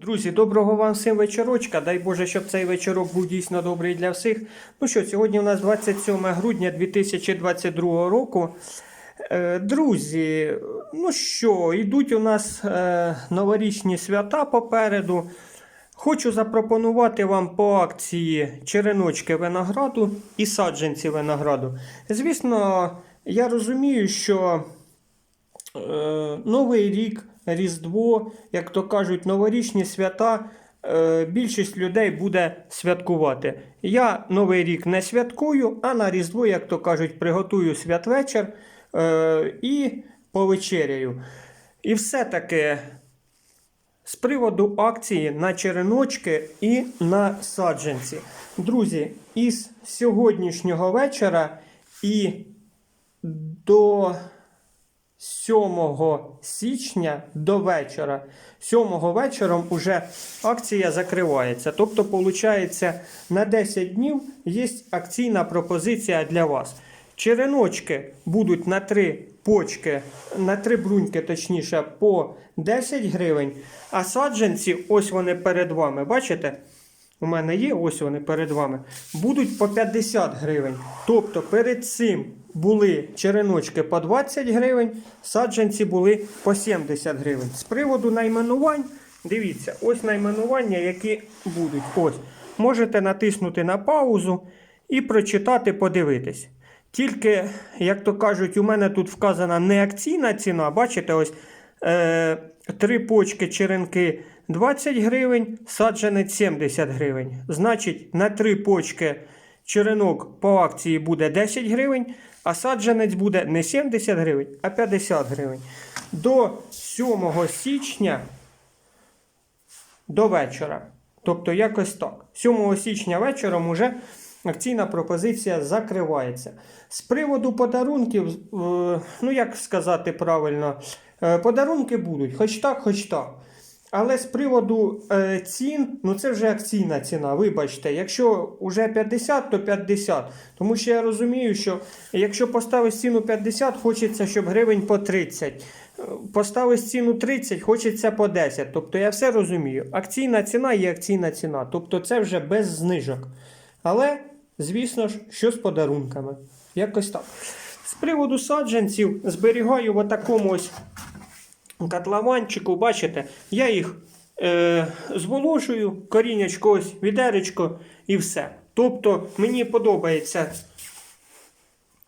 Друзі, доброго вам всім вечорочка. Дай Боже, щоб цей вечорок був дійсно добрий для всіх. Ну що, сьогодні у нас 27 грудня 2022 року. Е, Друзі, ну що, йдуть у нас е, новорічні свята попереду. Хочу запропонувати вам по акції череночки винограду і саджанці винограду. Звісно, я розумію, що Новий рік, Різдво, як то кажуть, новорічні свята. е, Більшість людей буде святкувати. Я Новий рік не святкую, а на Різдво, як то кажуть, приготую святвечір е, і повечеряю. І все-таки з приводу акції на череночки і на саджанці. Друзі, із сьогоднішнього вечора і до 7 січня до вечора. 7 вечором уже акція закривається. Тобто, виходить, на 10 днів є акційна пропозиція для вас. Череночки будуть на 3 почки, на 3 бруньки, точніше, по 10 гривень. А саджанці, ось вони перед вами, бачите? У мене є, ось вони перед вами, будуть по 50 гривень. Тобто перед цим були череночки по 20 гривень, саджанці були по 70 гривень. З приводу найменувань, дивіться, ось найменування, які будуть. Ось. Можете натиснути на паузу і прочитати, подивитись. Тільки, як то кажуть, у мене тут вказана не акційна ціна. Бачите, ось три почки черенки 20 гривень, саджанець 70 гривень. Значить, на три почки черенок по акції буде 10 гривень, а саджанець буде не 70 гривень, а 50 гривень. До 7 січня до вечора. Тобто якось так. 7 січня вечором уже акційна пропозиція закривається. З приводу подарунків, е, ну як сказати правильно, е, подарунки будуть, хоч так, хоч так. Але з приводу е, цін, ну це вже акційна ціна. Вибачте, якщо вже 50, то 50. Тому що я розумію, що якщо поставиш ціну 50, хочеться, щоб гривень по 30. Е, Поставиш ціну 30, хочеться по 10. Тобто я все розумію. Акційна ціна є акційна ціна. Тобто це вже без знижок. Але, звісно ж, що з подарунками. Якось так. З приводу саджанців зберігаю в такому ось котлованчику, бачите, я їх е, зволожую, корінечко ось, відеречко і все. Тобто мені подобається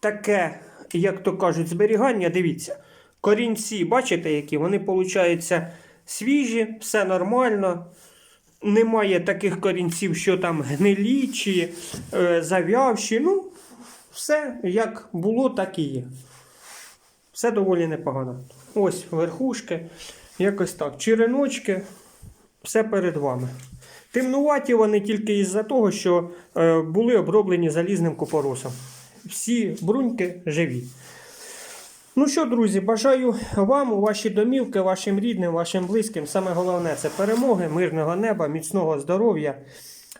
таке, як то кажуть, зберігання. Дивіться, корінці, бачите, які вони, виходять, свіжі, все нормально. Немає таких корінців, що там гнилі чи е, зав'явші. Ну, все як було, так і є. Все доволі непогано. Ось верхушки, якось так. Череночки, все перед вами. Темнуваті вони тільки із-за того, що е, були оброблені залізним купоросом. Всі бруньки живі. Ну що, друзі, бажаю вам, у ваші домівки, вашим рідним, вашим близьким. Саме головне це перемоги, мирного неба, міцного здоров'я.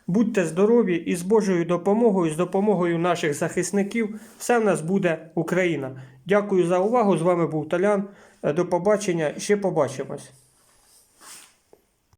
Будьте здорові і з Божою допомогою, з допомогою наших захисників, все в нас буде Україна. Дякую за увагу. З вами був Талян. До побачення. Ще побачимось.